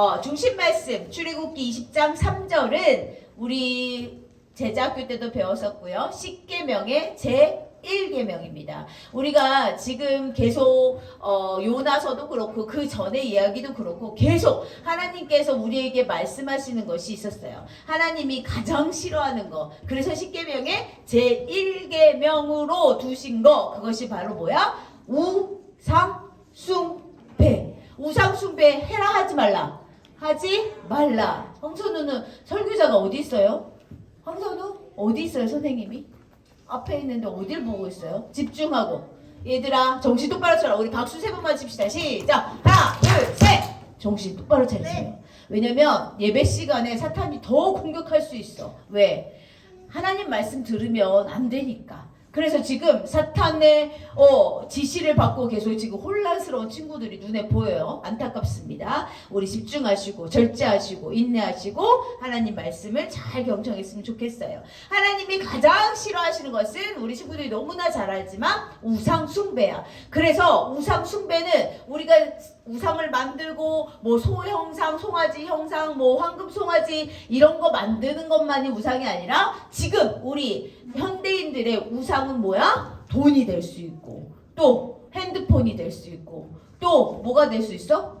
어, 중심 말씀 출애굽기 20장 3절은 우리 제자학교 때도 배웠었고요. 10계명의 제 1계명입니다. 우리가 지금 계속 어, 요나서도 그렇고 그 전의 이야기도 그렇고 계속 하나님께서 우리에게 말씀하시는 것이 있었어요. 하나님이 가장 싫어하는 거. 그래서 10계명의 제 1계명으로 두신 거 그것이 바로 뭐야? 우상 숭배. 우상 숭배 해라 하지 말라. 하지 말라. 황선우는 설교자가 어디 있어요? 황선우 어디 있어요, 선생님이? 앞에 있는데 어딜 보고 있어요? 집중하고. 얘들아, 정신 똑바로 차려. 우리 박수 세 번만 칩시다. 시작. 하나, 둘, 셋. 정신 똑바로 차리세요. 왜냐면 예배 시간에 사탄이 더 공격할 수 있어. 왜? 하나님 말씀 들으면 안 되니까. 그래서 지금 사탄의 어, 지시를 받고 계속 지금 혼란스러운 친구들이 눈에 보여요. 안타깝습니다. 우리 집중하시고 절제하시고 인내하시고 하나님 말씀을 잘 경청했으면 좋겠어요. 하나님이 가장 싫어하시는 것은 우리 친구들이 너무나 잘 알지만 우상 숭배야. 그래서 우상 숭배는 우리가 우상을 만들고 뭐 소 형상, 송아지 형상, 뭐 황금 송아지 이런 거 만드는 것만이 우상이 아니라 지금 우리 현대인들의 우상은 뭐야? 돈이 될 수 있고 또 핸드폰이 될 수 있고 또 뭐가 될 수 있어?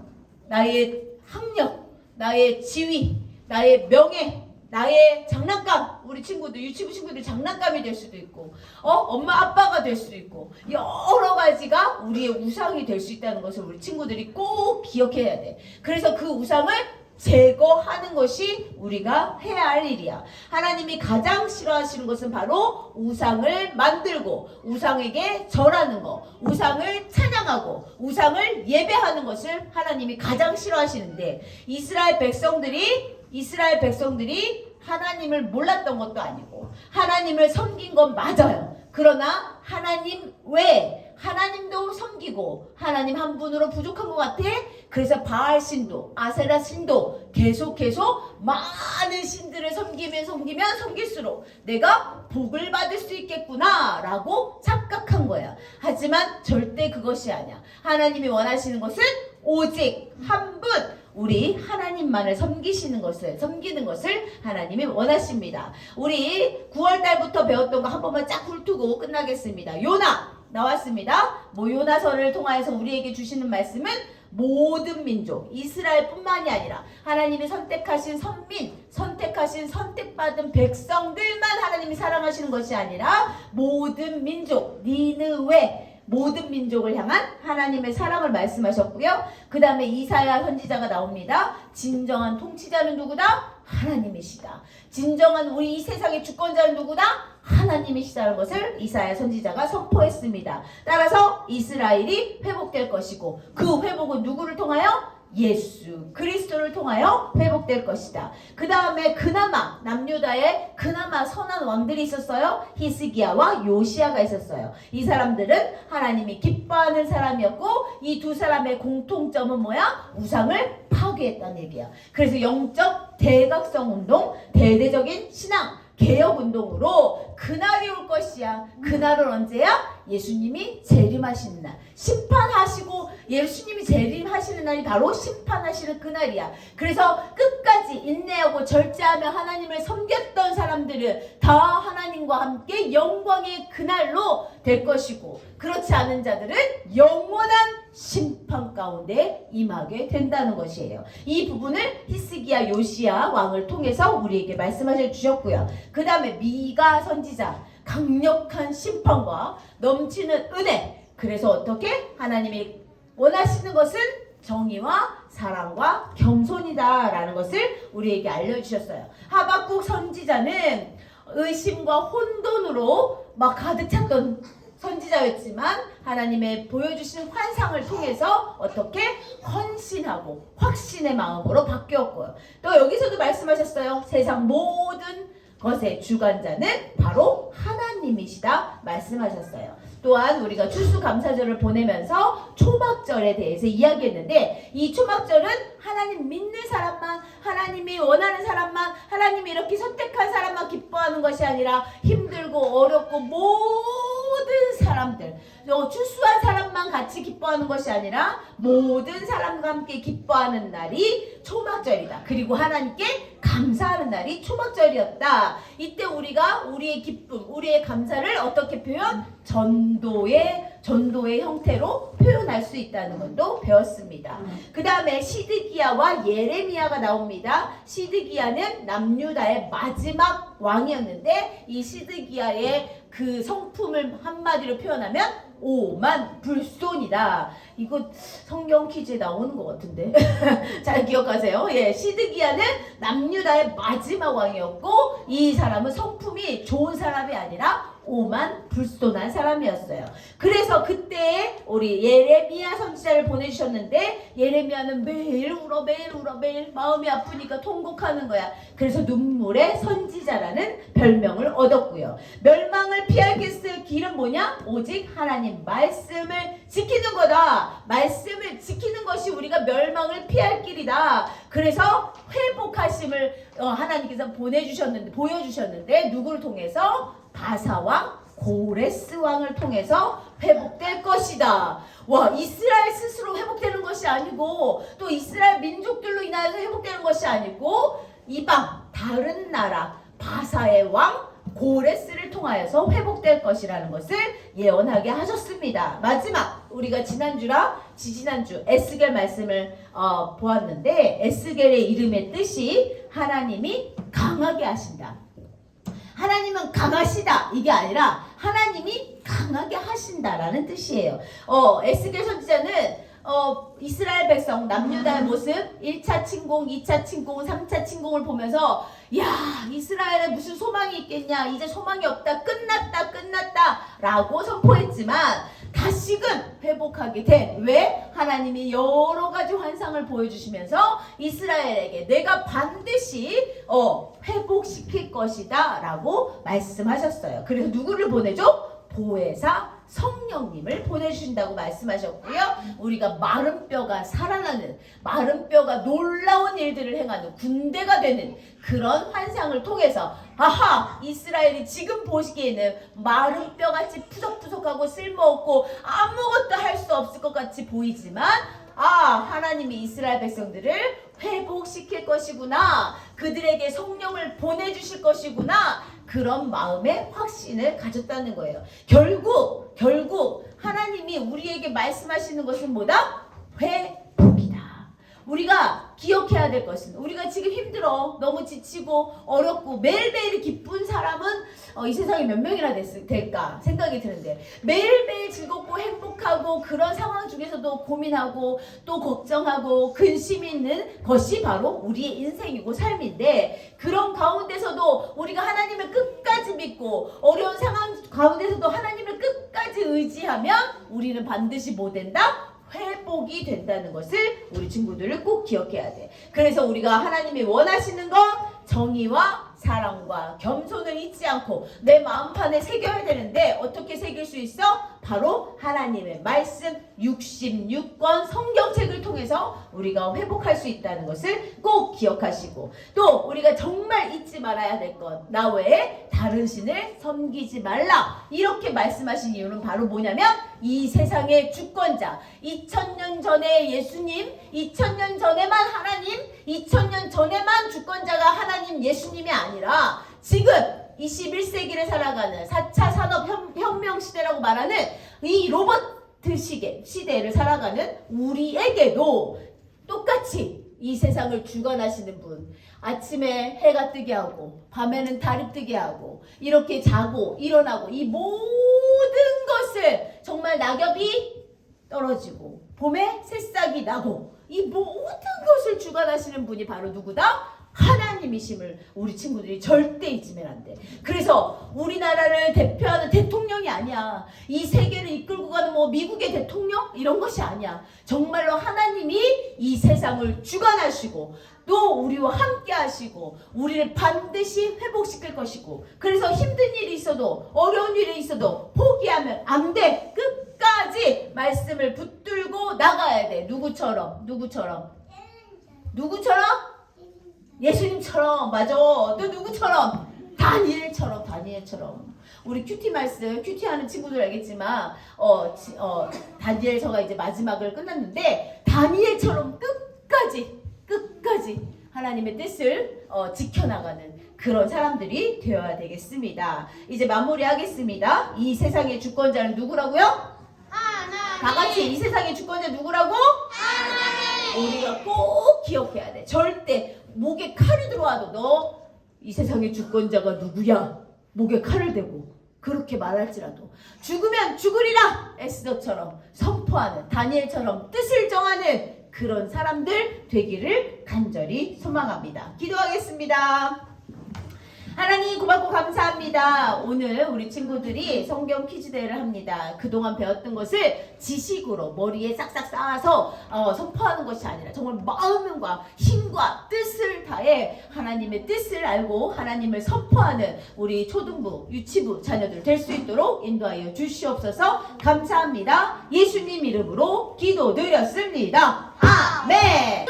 나의 학력, 나의 지위, 나의 명예, 나의 장난감, 우리 친구들, 유치부 친구들 장난감이 될 수도 있고, 어, 엄마 아빠가 될 수도 있고, 여러 가지가 우리의 우상이 될 수 있다는 것을 우리 친구들이 꼭 기억해야 돼. 그래서 그 우상을 제거하는 것이 우리가 해야 할 일이야. 하나님이 가장 싫어하시는 것은 바로 우상을 만들고 우상에게 절하는 거, 우상을 찬양하고 우상을 예배하는 것을 하나님이 가장 싫어하시는데 이스라엘 백성들이 이스라엘 백성들이 하나님을 몰랐던 것도 아니고 하나님을 섬긴 건 맞아요. 그러나 하나님 외에 하나님도 섬기고 하나님 한 분으로 부족한 것 같아. 그래서 바알 신도, 아세라 신도 계속 계속 많은 신들을 섬기면 섬기면 섬길수록 내가 복을 받을 수 있겠구나라고 착각한 거야. 하지만 절대 그것이 아니야. 하나님이 원하시는 것은 오직 한 분. 우리 하나님만을 섬기시는 것을 섬기는 것을 하나님이 원하십니다. 우리 9월 달부터 배웠던 거 한 번만 쫙 훑고 끝나겠습니다. 요나 나왔습니다. 뭐 요나서를 통하여서 우리에게 주시는 말씀은 모든 민족, 이스라엘뿐만이 아니라 하나님이 선택하신 선민, 선택하신 선택받은 백성들만 하나님이 사랑하시는 것이 아니라 모든 민족, 니느웨 모든 민족을 향한 하나님의 사랑을 말씀하셨고요. 그 다음에 이사야 선지자가 나옵니다. 진정한 통치자는 누구다? 하나님이시다. 진정한 우리 이 세상의 주권자는 누구다? 하나님이시다는 것을 이사야 선지자가 선포했습니다. 따라서 이스라엘이 회복될 것이고 그 회복은 누구를 통하여? 예수 그리스도를 통하여 회복될 것이다. 그 다음에 그나마 남유다에 그나마 선한 왕들이 있었어요. 히스기야와 요시아가 있었어요. 이 사람들은 하나님이 기뻐하는 사람이었고 이 두 사람의 공통점은 뭐야? 우상을 파괴했다는 얘기야. 그래서 영적 대각성 운동, 대대적인 신앙 개혁 운동으로 그날이 올 것이야. 그날은 언제야? 예수님이 재림하시는 날. 심판하시고 예수님이 재림하시는 날이 바로 심판하시는 그날이야. 그래서 끝까지 인내하고 절제하며 하나님을 섬겼던 사람들은 다 하나님과 함께 영광의 그날로 될 것이고 그렇지 않은 자들은 영원한 심판 가운데 임하게 된다는 것이에요. 이 부분을 히스기야 요시야 왕을 통해서 우리에게 말씀하셔 주셨고요. 그 다음에 미가 선지자 강력한 심판과 넘치는 은혜. 그래서 어떻게 하나님이 원하시는 것은 정의와 사랑과 겸손이다라는 것을 우리에게 알려주셨어요. 하박국 선지자는 의심과 혼돈으로 막 가득 찼던 선지자였지만 하나님의 보여주신 환상을 통해서 어떻게 헌신하고 확신의 마음으로 바뀌었고요. 또 여기서도 말씀하셨어요. 세상 모든 것의 주관자는 바로 하나님이시다 말씀하셨어요. 또한 우리가 추수감사절을 보내면서 초막절에 대해서 이야기했는데 이 초막절은 하나님 믿는 사람만 하나님이 원하는 사람만 하나님이 이렇게 선택한 사람만 기뻐하는 것이 아니라 힘들고 어렵고 모든 사람 사람들, 어, 추수한 사람만 같이 기뻐하는 것이 아니라 모든 사람과 함께 기뻐하는 날이 초막절이다. 그리고 하나님께 감사하는 날이 초막절이었다. 이때 우리가 우리의 기쁨, 우리의 감사를 어떻게 표현? 전도의 전도의 형태로 표현할 수 있다는 것도 배웠습니다. 그 다음에 시드기야와 예레미야가 나옵니다. 시드기야는 남유다의 마지막 왕이었는데 이 시드기야의 그 성품을 한마디로 표현하면 오만 불손이다. 이거 성경 퀴즈에 나오는 것 같은데 잘 기억하세요. 예, 시드기야는 남유다의 마지막 왕이었고 이 사람은 성품이 좋은 사람이 아니라 오만 불손한 사람이었어요. 그래서 그때 우리 예레미야 선지자를 보내주셨는데 예레미야는 매일 울어 매일 울어 매일 마음이 아프니까 통곡하는 거야. 그래서 눈물의 선지자라는 별명을 얻었고요. 멸망을 피할 그 길은 뭐냐? 오직 하나님 말씀을 지키는 거다. 말씀을 지키는 것이 우리가 멸망을 피할 길이다. 그래서 회복하심을 어, 하나님께서 보내주셨는데 보여주셨는데 누구를 통해서 바사왕 고레스 왕을 통해서 회복될 것이다. 와 이스라엘 스스로 회복되는 것이 아니고 또 이스라엘 민족들로 인하여서 회복되는 것이 아니고 이방 다른 나라 바사의 왕 고레스를 통하여서 회복될 것이라는 것을 예언하게 하셨습니다. 마지막 우리가 지난주라 지지난주 에스겔 말씀을 어, 보았는데 에스겔의 이름의 뜻이 하나님이 강하게 하신다. 하나님은 강하시다. 이게 아니라 하나님이 강하게 하신다라는 뜻이에요. 어 에스겔 선지자는 어 이스라엘 백성 남유다의 모습 1차 침공, 2차 침공, 3차 침공을 보면서 야 이스라엘에 무슨 소망이 있겠냐? 이제 소망이 없다. 끝났다 끝났다 라고 선포했지만 다시금 회복하게 된 왜 하나님이 여러 가지 환상을 보여주시면서 이스라엘에게 내가 반드시 어 회복시킬 것이다 라고 말씀하셨어요. 그래서 누구를 보내죠? 보혜사 성령님을 보내주신다고 말씀하셨고요. 우리가 마른 뼈가 살아나는 마른 뼈가 놀라운 일들을 행하는 군대가 되는 그런 환상을 통해서 아하 이스라엘이 지금 보시기에는 마른 뼈같이 푸석 푸석하고 쓸모없고 아무것도 할 수 없을 것 같이 보이지만 아 하나님이 이스라엘 백성들을 회복시킬 것이구나 그들에게 성령을 보내주실 것이구나 그런 마음의 확신을 가졌다는 거예요. 결국 결국 하나님이 우리에게 말씀하시는 것은 뭐다? 회복이다. 우리가 기억해야 될 것은 우리가 지금 힘들어 너무 지치고 어렵고 매일매일 기쁜 사람은 어, 이 세상에 몇 명이나 됐, 될까 생각이 드는데 매일매일 즐겁고 행복하고 그런 상황 중에서도 고민하고 또 걱정하고 근심 있는 것이 바로 우리의 인생이고 삶인데 그런 가운데서도 우리가 하나님을 끝까지 믿고 어려운 상황 가운데서도 하나님을 끝까지 의지하면 우리는 반드시 뭐 된다? 회복이 된다는 것을 우리 친구들을 꼭 기억해야 돼. 그래서 우리가 하나님이 원하시는 건 정의와 사랑과 겸손을 잊지 않고 내 마음판에 새겨야 되는데 어떻게 새길 수 있어? 바로 하나님의 말씀 66권 성경책을 통해서 우리가 회복할 수 있다는 것을 꼭 기억하시고 또 우리가 정말 잊지 말아야 될 것 나 외에 다른 신을 섬기지 말라 이렇게 말씀하신 이유는 바로 뭐냐면 이 세상의 주권자 2000년 전에 예수님 2000년 전에만 하나님 2000년 전에만 주권자가 하나님 예수님이 아니라 지금 21세기를 살아가는 4차 산업혁명 시대라고 말하는 이 로버트 시대, 시대를 살아가는 우리에게도 똑같이 이 세상을 주관하시는 분. 아침에 해가 뜨게 하고, 밤에는 달이 뜨게 하고, 이렇게 자고, 일어나고, 이 모든 정말 낙엽이 떨어지고, 봄에 새싹이 나고, 이 모든 것을 주관하시는 분이 바로 누구다? 하나님이심을 우리 친구들이 절대 잊으면 안 돼. 그래서 우리나라를 대표하는 대통령이 아니야. 이 세계를 이끌고 가는 뭐 미국의 대통령 이런 것이 아니야. 정말로 하나님이 이 세상을 주관하시고 또 우리와 함께 하시고 우리를 반드시 회복시킬 것이고 그래서 힘든 일이 있어도 어려운 일이 있어도 포기하면 안 돼. 끝까지 말씀을 붙들고 나가야 돼. 누구처럼? 누구처럼? 누구처럼? 예수님처럼 맞아 또 누구처럼 다니엘처럼 다니엘처럼 우리 큐티 말씀, 큐티 하는 친구들 알겠지만, 어, 지- 어, 다니엘서가 이제 마지막을 끝났는데, 다니엘처럼 끝까지, 끝까지 하나님의 뜻을 어, 지켜나가는 그런 사람들이 되어야 되겠습니다. 이제 마무리하겠습니다. 이 세상의 주권자는 누구라고요? 다 같이 이 세상의 주권자 누구라고? 우리가 꼭 기억해야 돼. 절대 목에 칼이 들어와도 너 이 세상의 주권자가 누구야? 목에 칼을 대고 그렇게 말할지라도 죽으면 죽으리라 에스더처럼 선포하는 다니엘처럼 뜻을 정하는 그런 사람들 되기를 간절히 소망합니다. 기도하겠습니다. 감사합니다. 오늘 우리 친구들이 성경 퀴즈 대회를 합니다. 그동안 배웠던 것을 지식으로 머리에 싹싹 쌓아서 어, 선포하는 것이 아니라 정말 마음과 힘과 뜻을 다해 하나님의 뜻을 알고 하나님을 선포하는 우리 초등부, 유치부 자녀들 될 수 있도록 인도하여 주시옵소서 감사합니다. 예수님 이름으로 기도드렸습니다. 아멘.